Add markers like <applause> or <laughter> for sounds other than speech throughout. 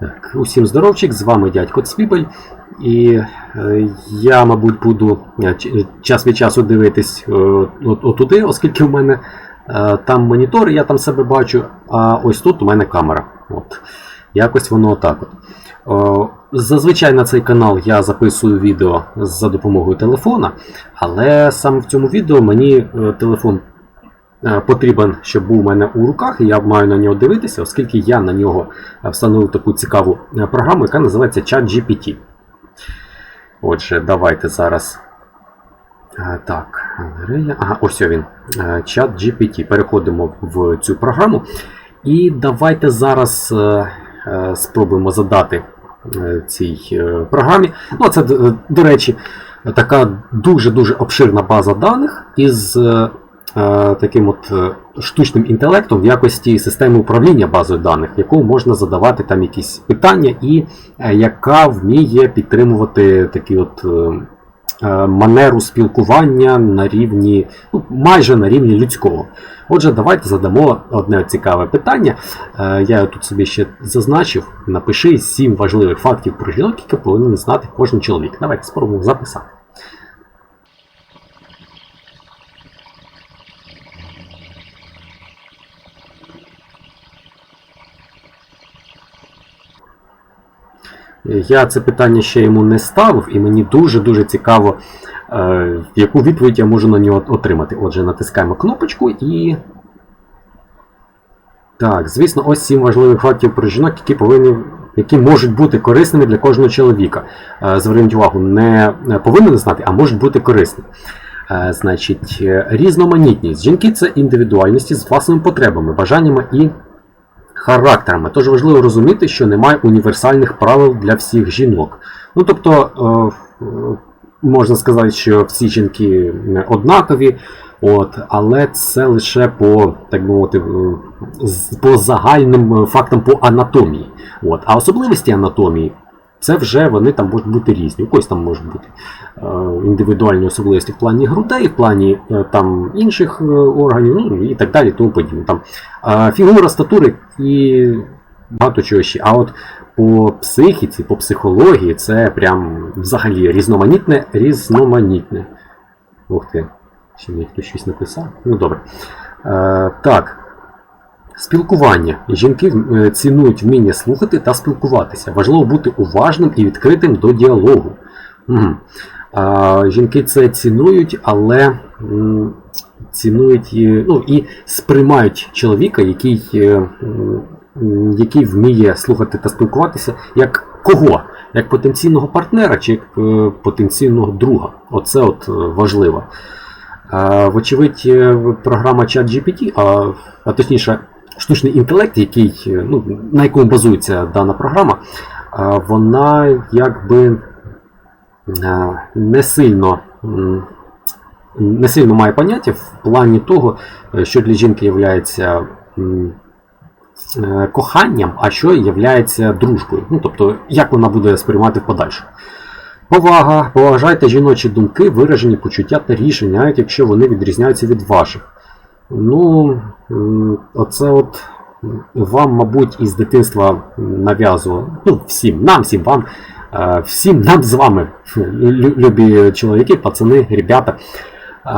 Так, усім здоровчик, з вами дядько Цвібель. І е, я, мабуть, буду е, час від часу дивитись е, отуди, оскільки в мене е, там монітор, я там себе бачу, а ось тут у мене камера. От. Якось воно отак. От. Зазвичай на цей канал я записую відео за допомогою телефона, але саме в цьому відео мені е, телефон е, потрібен, щоб був у мене у руках, і я маю на нього дивитися, оскільки я на нього е, встановив таку цікаву е, програму, яка називається ChatGPT. Отже, давайте зараз. Е, Так, галерея. Ага, ось він. Е, ChatGPT. Переходимо в цю програму. І давайте зараз е, е, спробуємо задати е, цій е, програмі. Ну, це, до речі, така дуже-дуже обширна база даних із е, е, таким от е, штучним інтелектом в якості системи управління базою даних, яку можна задавати там якісь питання, і е, яка вміє підтримувати такі от. е, е, Манеру спілкування на рівні, ну, майже на рівні людського. Отже, давайте задамо одне цікаве питання. Е, Я тут собі ще зазначив. Напиши 7 важливих фактів про жінок, які повинен знати кожен чоловік. Давайте спробуємо записати. Я це питання ще йому не ставив, і мені дуже-дуже цікаво, е, яку відповідь я можу на нього отримати. Отже, натискаємо кнопочку і. Так, звісно, ось сім важливих фактів про жінок, які повинні, які можуть бути корисними для кожного чоловіка. Е, Зверніть увагу, не повинен знати, а можуть бути корисними. Е, Значить, різноманітність. Жінки це індивідуальності з власними потребами, бажаннями і характерами. Тож важливо розуміти, що немає універсальних правил для всіх жінок. Ну тобто, е, е, можна сказати, що всі жінки однакові, от, але це лише по, так мовити, е, по загальним фактам по анатомії. От. А особливості анатомії. Це вже вони там можуть бути різні. У когось там можуть бути е, індивідуальні особливості в плані грудей, в плані е, там інших е, органів, ну і так далі, тому подібне. Там фігура, статури і багато чого ще. А от по психіці, по психології це прям взагалі різноманітне, різноманітне. Ух ти, ще мені хтось щось написав. Ну добре. Так. Спілкування. Жінки е, цінують вміння слухати та спілкуватися. Важливо бути уважним і відкритим до діалогу. Мгм. А, жінки це цінують, але цінують ну, і сприймають чоловіка, який, е, який вміє слухати та спілкуватися, як кого? Як потенційного партнера чи як е, потенційного друга. Оце от важливо. Вочевидь, програма ChatGPT, а, а точніше, штучний інтелект, який, е, ну, на якому базується дана програма, вона якби не сильно. Не сильно має поняття в плані того, е, що для жінки є коханням, а що є дружбою. Ну, тобто, як вона буде сприймати в подальшому. Повага, поважайте жіночі думки, виражені почуття та рішення, навіть якщо вони відрізняються від ваших. Ну, оце от вам, мабуть, із дитинства нав'язувало. Ну, всім, нам, всім вам, е, всім нам з вами, любі чоловіки, пацани, ребята. е,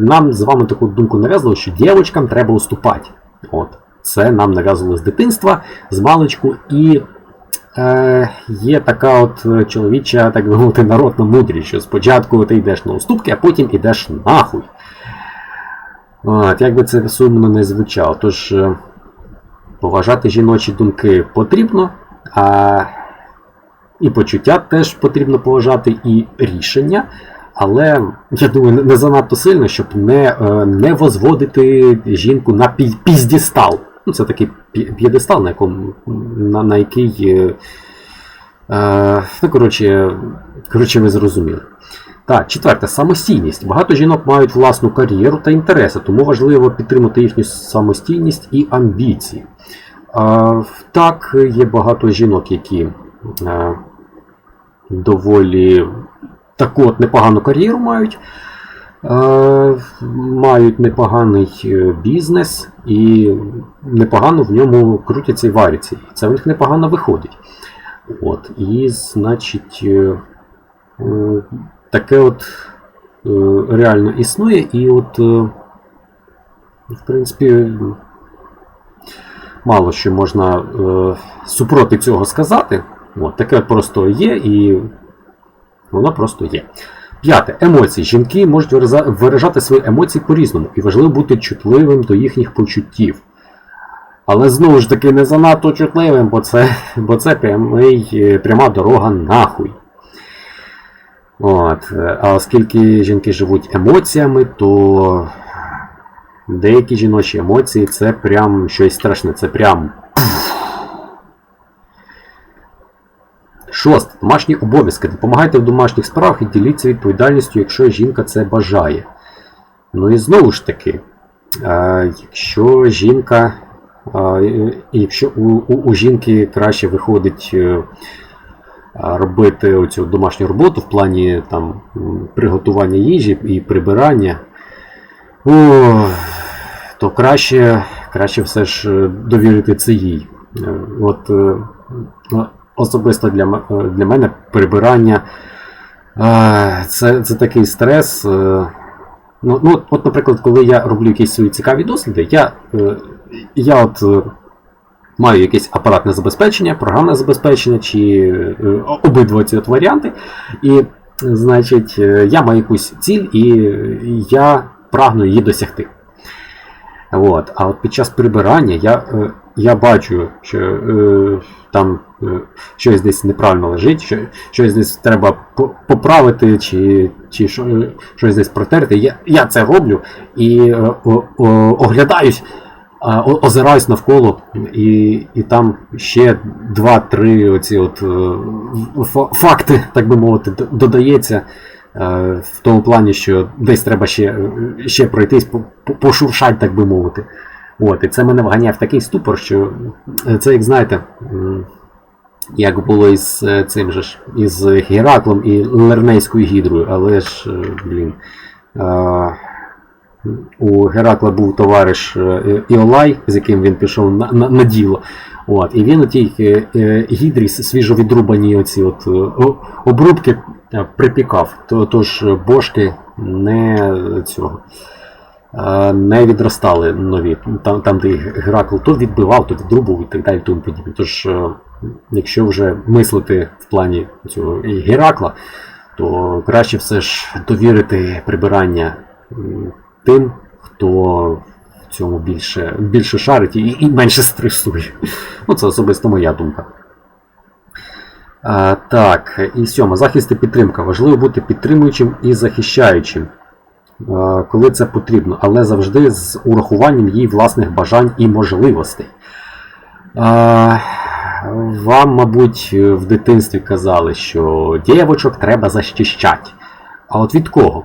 Нам з вами таку думку нав'язували, що дівчатам треба уступати. От. Це нам нав'язували з дитинства, з маличку, і е, є така от чоловіча, так би мовити, народна мудрість, що спочатку ти йдеш на уступки, а потім йдеш нахуй. От, як би це сумно не звучало. Тож е, поважати жіночі думки потрібно, а і почуття теж потрібно поважати, і рішення. Але я думаю, не занадто сильно, щоб не, е, не возводити жінку на пі- піздістал. Ну, це такий п'єдестал, на якому на, на який. е, Е, ну, коротше, коротше, ви зрозуміли. Так, четверте, самостійність. Багато жінок мають власну кар'єру та інтереси, тому важливо підтримати їхню самостійність і амбіції. Так, є багато жінок, які е, доволі таку от непогану кар'єру мають. е, мають непоганий е, бізнес і непогано в ньому крутяться і варяться. Це в них непогано виходить. От, і, значить, таке от е, реально існує, і от, е, в принципі, мало що можна е, супроти цього сказати. От, таке от просто є, і воно просто є. П'яте. Емоції. Жінки можуть виражати свої емоції по-різному, і важливо бути чутливим до їхніх почуттів. Але знову ж таки не занадто чутливим, бо це, бо це прямий, пряма дорога нахуй. От. А оскільки жінки живуть емоціями, то деякі жіночі емоції це прям щось страшне, це прям. Шосте. Домашні обов'язки. Допомагайте в домашніх справах і діліться відповідальністю, якщо жінка це бажає. Ну і знову ж таки, е, якщо жінка. е, Якщо у, у, у жінки краще виходить е, робити оцю домашню роботу в плані там, приготування їжі і прибирання, о, то краще, краще все ж е, довірити це їй. От, е, ну, особисто для, е, для мене прибирання це, це такий стрес. Ну, ну, от- наприклад, коли я роблю якісь свої цікаві досліди, я, я от маю якесь апаратне забезпечення, програмне забезпечення, чи е, обидва ці от варіанти. І, значить, е, я маю якусь ціль, і я прагну її досягти. От. А от під час прибирання я, е, я бачу, що там щось десь неправильно лежить, що, щось десь треба поправити, чи, чи що, щось десь протерти. Я, я це роблю і о, о, оглядаюсь, озираюсь навколо, і, і там ще два-три оці от е, фа- факти, так би мовити, додається. Е, В тому плані, що десь треба ще, е, ще пройтись, по- по- пошуршать, так би мовити. От, і це мене вганяє в такий ступор, що це, як знаєте, як було із цим же ж, із Гераклом і Лернейською гідрою, але ж, блін. Е, У Геракла був товариш е, Іолай, з яким він пішов на, на, на діло. От, і він у тій е, е, гідрі свіжовідрубані оці от, е, обрубки е, припікав. То- Тож е, бошки не цього. е, Не відростали нові. Там, там де Геракл то відбивав, то відрубував і так далі. Тому подібне. Тож, е, якщо вже мислити в плані цього Геракла, то краще все ж довірити прибирання тим, хто в цьому більше, більше шарить і, і менше стресує. Ну, це особисто моя думка. А, так, і сьома. Захист і підтримка. Важливо бути підтримуючим і захищаючим, а, коли це потрібно, але завжди з урахуванням її власних бажань і можливостей. А, вам, мабуть, в дитинстві казали, що дівочок треба захищати. А от від кого?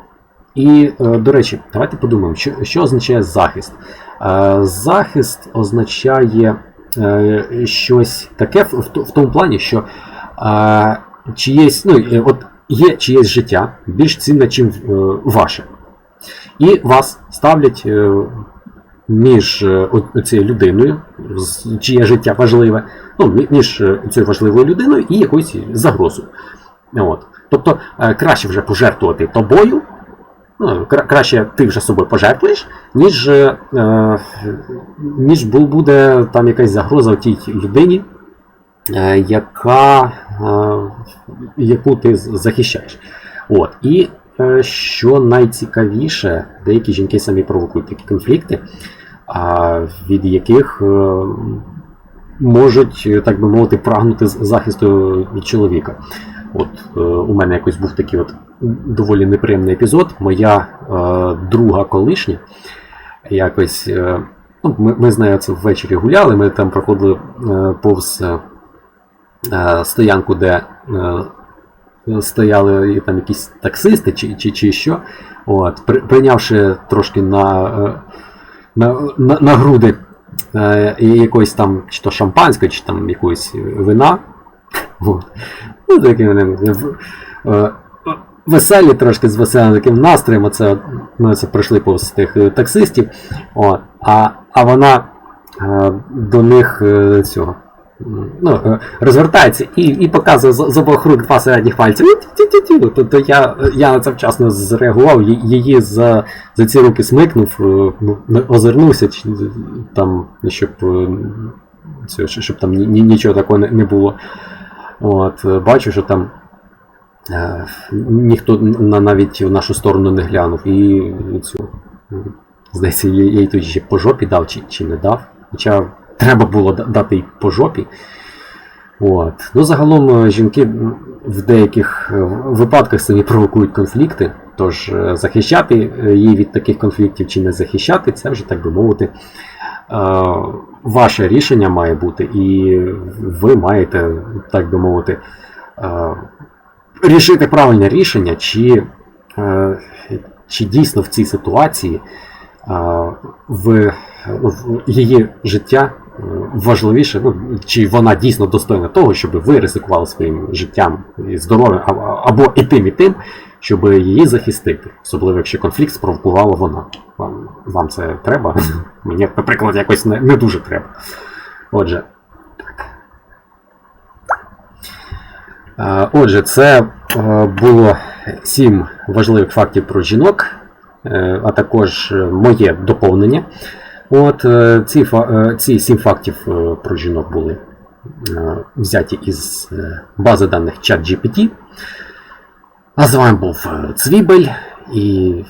І, е, до речі, давайте подумаємо, що, що означає захист. Е, Захист означає е, щось таке в, тому плані, що чиєсь, ну, от є чиєсь життя більш цінне, ніж ваше. І вас ставлять між цією людиною, чиє життя важливе, ну, між цією важливою людиною і якоюсь загрозою. От. Тобто краще вже пожертвувати тобою, ну, краще ти вже собою пожертвуєш, ніж, е, е, ніж буде там якась загроза тій людині, е, яка, е, яку ти захищаєш. От. І е, що найцікавіше, деякі жінки самі провокують такі конфлікти, а, від яких е, можуть, е, так би мовити, прагнути захисту чоловіка. От е, у мене якось був такий от доволі неприємний епізод. Моя е, друга колишня якось. Е, ну, ми, ми з нею це ввечері гуляли, ми там проходили е, повз е, е, стоянку, де е, стояли там якісь таксисти чи, чи, чи що. От, при, прийнявши трошки на, е, на, на, на груди е, якоїсь там чи то шампанського, чи там якоїсь вина. От. Ну, такі вони. е, веселі, трошки з веселим таким настроєм. Оце, ми це пройшли повз тих е, таксистів. От, а, а вона е, до них е, цього. Ну, е, розвертається і, і показує з, обох рук два середніх пальці. Ті-ті-ті-ті. Тобто я, я на це вчасно зреагував, її за, за ці руки смикнув, ну, озирнувся, там, щоб, щоб там ні, ні- нічого такого не було. От, е, бачу, що там е, ніхто навіть в нашу сторону не глянув. І цю, здається, я, я їй тоді ще по жопі дав чи, чи не дав. Хоча треба було дати їй по жопі. От. Ну, загалом е, жінки в деяких е, випадках самі провокують конфлікти, тож е, захищати е, її від таких конфліктів чи не захищати, це вже так би мовити. Е, Ваше рішення має бути, і ви маєте, так би мовити, е, рішити правильне рішення, чи, е, чи дійсно в цій ситуації в, в її життя важливіше, ну, чи вона дійсно достойна того, щоб ви ризикували своїм життям і здоров'ям, або і тим, і тим, щоб її захистити, особливо якщо конфлікт спровокувала вона. Вам, вам це треба? <laughs> Мені, наприклад, якось не, не дуже треба. Отже. Отже, це е, було сім важливих фактів про жінок, е, а також е, моє доповнення. От ці, ці сім фактів про жінок були взяті із бази даних ChatGPT. А з вами був Цвібель і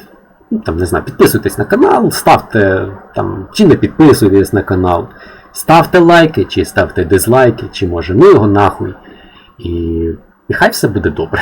там, не знаю, підписуйтесь на канал, ставте там, чи не підписуйтесь на канал, ставте лайки, чи ставте дизлайки, чи може ну його нахуй. І, і хай все буде добре.